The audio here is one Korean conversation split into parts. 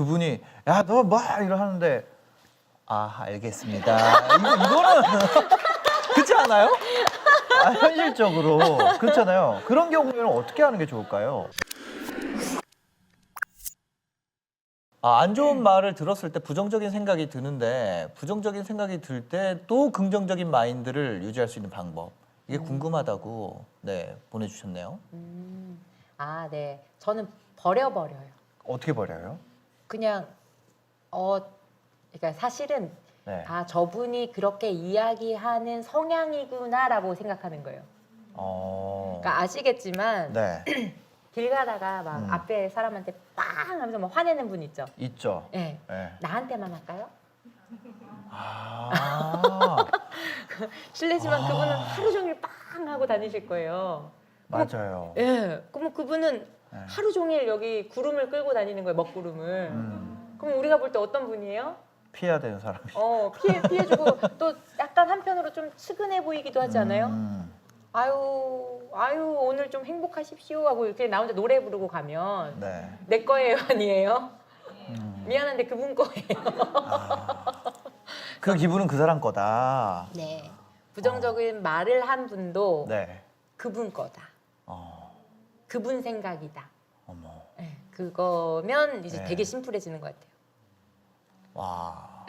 그분이 야 너 뭐 이러 하는데 아 알겠습니다. 이거 이거는 그렇지 않아요? 아, 현실적으로 그렇잖아요. 그런 경우에는 어떻게 하는 게 좋을까요? 아, 안 좋은 말을 들었을 때 부정적인 생각이 드는데 부정적인 생각이 들 때 또 긍정적인 마인드를 유지할 수 있는 방법 이게 궁금하다고 네 보내주셨네요. 음. 아, 네. 저는 버려버려요. 어떻게 버려요? 그냥 어 그러니까 사실은 네. 아 저분이 그렇게 이야기하는 성향이구나라고 생각하는 거예요. 어. 그러니까 아시겠지만 네 길 가다가 막 음. 앞에 사람한테 빵 하면서 막 화내는 분 있죠. 있죠. 예. 네. 나한테만 할까요? 아 실례지만 아. 그분은 하루 종일 빵 하고 다니실 거예요. 맞아요. 예. 그러면 그분은 네. 하루 종일 여기 구름을 끌고 다니는 거예요. 먹구름을. 음, 그럼 우리가 볼 때 어떤 분이에요? 피해야 되는 사람이. 어 피해 피해주고 또 약간 한편으로 좀 측은해 보이기도 하지 않아요? 음, 아유 아유 오늘 좀 행복하십시오 하고 이렇게 나 혼자 노래 부르고 가면 네. 내 거예요 아니에요? 음, 미안한데 그분 거예요. 아, 그 기분은 그 사람 거다. 네. 부정적인 말을 한 분도 네. 그분 거다. 어, 그분 생각이다. 어머. 네, 그거면 이제 네. 되게 심플해지는 것 같아요. 와.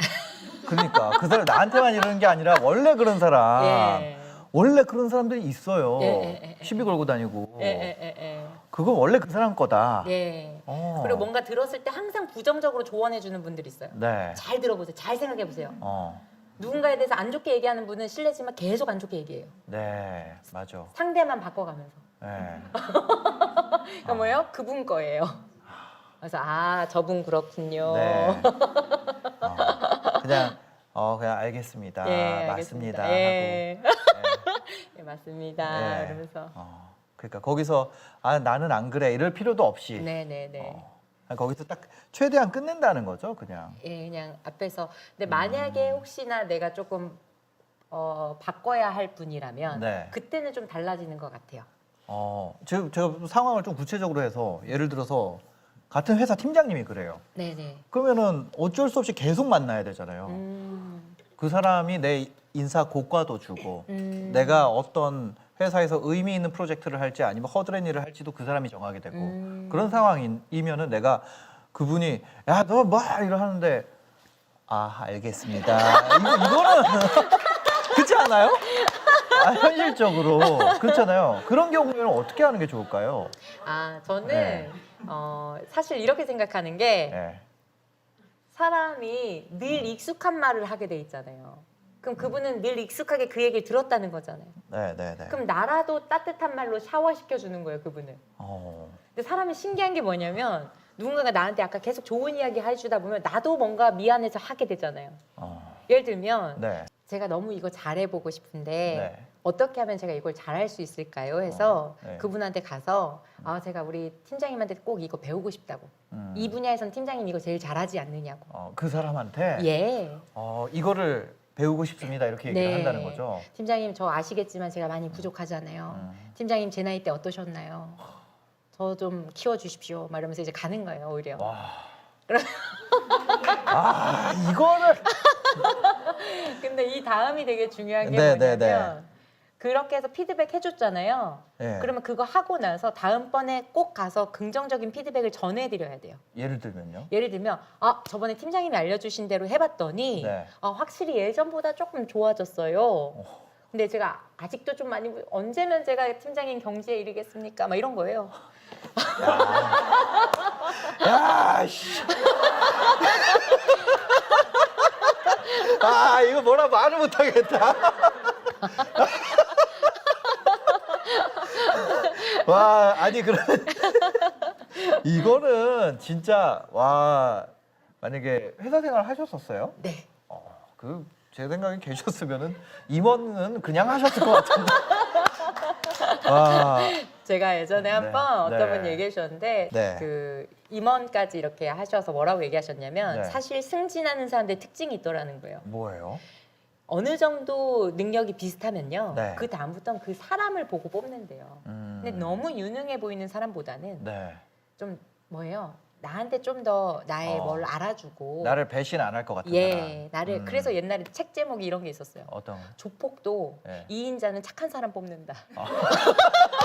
그러니까 그 사람 나한테만 이러는 게 아니라 원래 그런 사람. 예. 원래 그런 사람들이 있어요. 예, 예. 시비 걸고 다니고. 예, 예, 예, 예. 그건 원래 그 사람 거다. 예. 어. 그리고 뭔가 들었을 때 항상 부정적으로 조언해 주는 분들이 있어요. 네. 잘 들어보세요. 잘 생각해 보세요. 어. 누군가에 대해서 안 좋게 얘기하는 분은 실례지만 계속 안 좋게 얘기해요. 네. 맞아. 상대만 바꿔가면서. 네. 그러니까 뭐예요? 그분 거예요. 그래서 아 저분 그렇군요. 네. 어, 그냥 어 그냥 알겠습니다. 예, 맞습니다. 알겠습니다. 예. 하고. 예, 맞습니다. 네. 그러면서 어, 그러니까 거기서 아 나는 안 그래 이럴 필요도 없이 네네네. 어, 그냥 거기서 딱 최대한 끝낸다는 거죠, 그냥. 예, 그냥 앞에서. 근데 음. 만약에 혹시나 내가 조금 어, 바꿔야 할 분이라면 네. 그때는 좀 달라지는 것 같아요. 어, 제가, 제가 상황을 좀 구체적으로 해서 예를 들어서 같은 회사 팀장님이 그래요. 네네. 그러면은 어쩔 수 없이 계속 만나야 되잖아요. 음, 그 사람이 내 인사 고과도 주고 음. 내가 어떤 회사에서 의미 있는 프로젝트를 할지 아니면 허드렛 일을 할지도 그 사람이 정하게 되고 음. 그런 상황이면은 내가 그분이 야 너 뭐 이러 하는데 아 알겠습니다. 이거 이거는 그렇지 않아요? 아, 현실적으로 그렇잖아요. 그런 경우에는 어떻게 하는 게 좋을까요? 아 저는 네. 어, 사실 이렇게 생각하는 게 네. 사람이 늘 익숙한 말을 하게 돼 있잖아요. 그럼 그분은 늘 익숙하게 그 얘기를 들었다는 거잖아요. 네, 네, 네. 그럼 나라도 따뜻한 말로 샤워시켜 주는 거예요, 그분을. 어, 근데 사람이 신기한 게 뭐냐면 누군가가 나한테 아까 계속 좋은 이야기 해주다 보면 나도 뭔가 미안해서 하게 되잖아요. 어, 예를 들면 네, 제가 너무 이거 잘해보고 싶은데 네. 어떻게 하면 제가 이걸 잘할 수 있을까요? 해서 어, 네. 그분한테 가서 아 제가 우리 팀장님한테 꼭 이거 배우고 싶다고 음, 이 분야에선 팀장님 이거 제일 잘하지 않느냐고 어, 그 사람한테 예 어, 이거를 배우고 싶습니다 이렇게 얘기를 네. 한다는 거죠. 팀장님 저 아시겠지만 제가 많이 부족하잖아요 음. 팀장님 제 나이 때 어떠셨나요? 저 좀 키워주십시오 막 이러면서 이제 가는 거예요 오히려 와. 아 이거를 근데 이 다음이 되게 중요한 게 네, 뭐냐면 네, 네. 그렇게 해서 피드백 해줬잖아요 예. 그러면 그거 하고 나서 다음번에 꼭 가서 긍정적인 피드백을 전해드려야 돼요 예를 들면요. 예를 들면 아 저번에 팀장님이 알려주신 대로 해봤더니 네. 아, 확실히 예전보다 조금 좋아졌어요. 근데 제가 아직도 좀 많이 부- 언제면 제가 팀장님 경지에 이르겠습니까? 막 이런 거예요. 야, 씨. 아 이거 뭐라 말을 못하겠다. 와 아니 그러면 이거는 진짜 와 만약에 회사 생활 하셨었어요? 네. 그제 생각에 계셨으면은 임원은 그냥 하셨을 것 같은데. 와, 제가 예전에 네, 한번 어떤 네. 분이 얘기해 주셨는데 네. 그 임원까지 이렇게 하셔서 뭐라고 얘기하셨냐면 네. 사실 승진하는 사람들 특징이 있더라는 거예요. 뭐예요? 어느 정도 능력이 비슷하면요. 네. 그 다음부터는 그 사람을 보고 뽑는데요. 음, 근데 너무 유능해 보이는 사람보다는 네. 좀 뭐예요? 나한테 좀 더 나의 어. 뭘 알아주고 나를 배신 안 할 것 같은 예 사람. 나를 음. 그래서 옛날에 책 제목이 이런 게 있었어요. 어떤 거? 조폭도 예. 이 인자는 착한 사람 뽑는다. 아,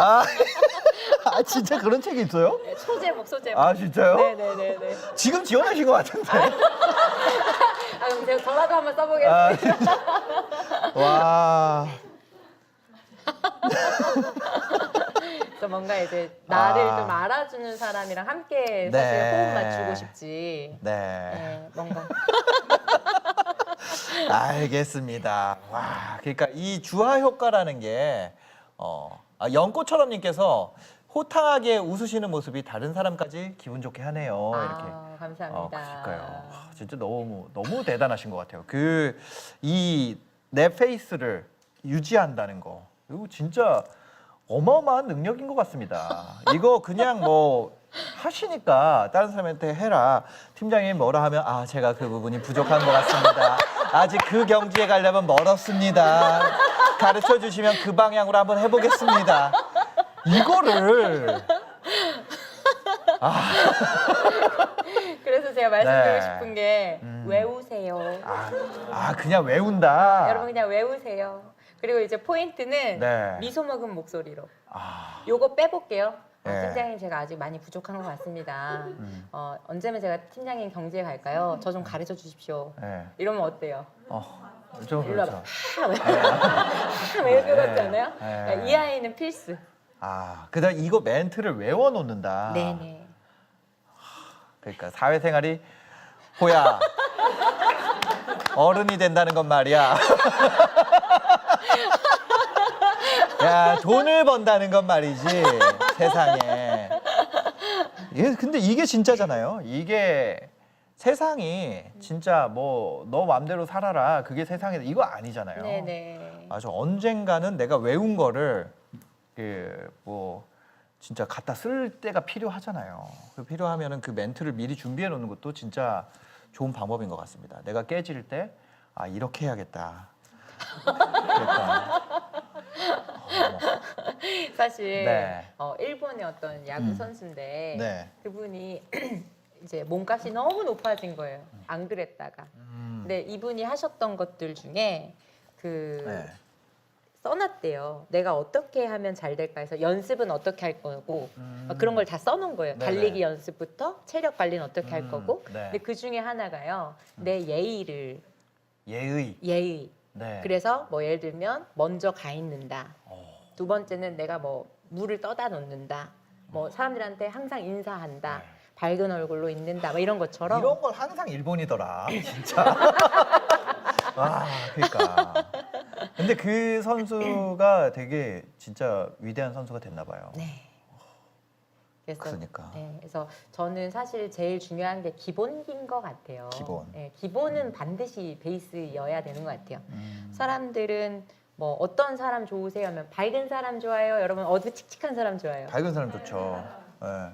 아 진짜 그런 책이 있어요? 네, 소제목 소제목. 아 진짜요? 네네네네. 지금 지원하신 것 같은데. 아 그럼 제가 저라도 한번 써보겠습니다. 아, 진짜. 와. 그래서 뭔가 이제 나를 아. 좀 알아주는 사람이랑 함께 사실 네. 호흡 맞추고 싶지. 네. 네, 뭔가 알겠습니다. 와, 그러니까 이 주화 효과라는 게 어, 아, 연꽃처럼님께서 호탕하게 웃으시는 모습이 다른 사람까지 기분 좋게 하네요. 이렇게. 아, 감사합니다. 어, 그러니까요. 와, 진짜 너무 너무 대단하신 것 같아요. 그 이 내 페이스를 유지한다는 거, 이거 진짜 어마어마한 능력인 것 같습니다. 이거 그냥 뭐 하시니까 다른 사람한테 해라. 팀장님 뭐라 하면 아 제가 그 부분이 부족한 것 같습니다. 아직 그 경지에 가려면 멀었습니다. 가르쳐 주시면 그 방향으로 한번 해보겠습니다. 이거를 그래서 제가 말씀드리고 네. 싶은 게 음. 외우세요. 아, 아 그냥 외운다. 여러분 그냥 외우세요. 그리고 이제 포인트는 네. 미소 먹은 목소리로. 아, 요거 빼볼게요. 어, 네. 팀장님 제가 아직 많이 부족한 것 같습니다. 음. 어, 언제면 제가 팀장님 경지에 갈까요? 저 좀 가르쳐 주십시오. 네. 이러면 어때요? 어, 좀 일로 그렇죠. 와봐. 하, 왜 이렇게 네. 같지 않아요? 네. 이 아이는 필수. 아, 그다음 이거 멘트를 외워 놓는다. 네네. 그러니까 사회생활이 호야 어른이 된다는 건 말이야. 야 돈을 번다는 건 말이지 세상에. 예, 근데 이게 진짜잖아요. 이게 세상이 진짜 뭐너 맘대로 살아라 그게 세상에 이거 아니잖아요. 네네. 아주 언젠가는 내가 외운 거를 그뭐 진짜 갖다 쓸 때가 필요하잖아요. 그 필요하면은 그 멘트를 미리 준비해 놓는 것도 진짜 좋은 방법인 것 같습니다. 내가 깨질 때 아 이렇게 해야겠다. 그러니까 사실 네. 어, 일본의 어떤 야구 음. 선수인데 네. 그분이 이제 몸값이 너무 높아진 거예요. 안 그랬다가. 음, 근데 이분이 하셨던 것들 중에 그 네. 써놨대요. 내가 어떻게 하면 잘 될까 해서 연습은 어떻게 할 거고 음. 막 그런 걸 다 써놓은 거예요. 네네. 달리기 연습부터 체력 관리는 어떻게 할 음, 거고. 네. 근데 그 중에 하나가요. 내 예의를 예의. 예의. 네. 그래서 뭐 예를 들면 먼저 가 있는다. 어, 두 번째는 내가 뭐 물을 떠다 놓는다. 뭐 사람들한테 항상 인사한다. 네. 밝은 얼굴로 있는다. 뭐 이런 것처럼 이런 건 항상 일본이더라. 진짜. 아, 그러니까. 근데 그 선수가 되게 진짜 위대한 선수가 됐나 봐요. 네. 그래서 그러니까. 네, 그래서 저는 사실 제일 중요한 게 기본인 것 같아요. 기본. 네, 기본은 반드시 베이스여야 되는 것 같아요. 음. 사람들은 뭐 어떤 사람 좋으세요? 하면 밝은 사람 좋아요. 여러분 어두칙칙한 사람 좋아요. 밝은 사람 좋죠. 네.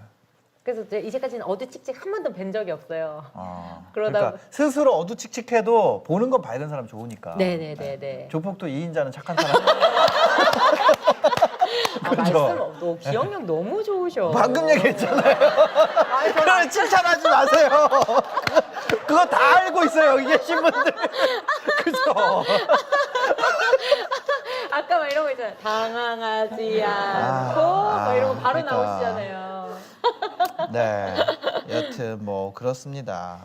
그래서 제 이제까지는 어두칙칙 한 번도 뵌 적이 없어요. 아, 그러다 그러니까 스스로 어두칙칙해도 보는 건 밝은 사람 좋으니까. 네네네네. 조폭도 이인자는 착한 사람. 아, 그죠? 말씀, 너 기억력 너무 좋으셔. 방금 얘기했잖아요. 아니, 저는 그걸 칭찬하지 마세요. 그거 다 알고 있어요 여기 계신 분들. 그죠? 아까 막 이런 거 있잖아요. 당황하지 않고 아, 막 이런 거 바로 그러니까. 나오시잖아요. 네. 여튼 뭐 그렇습니다.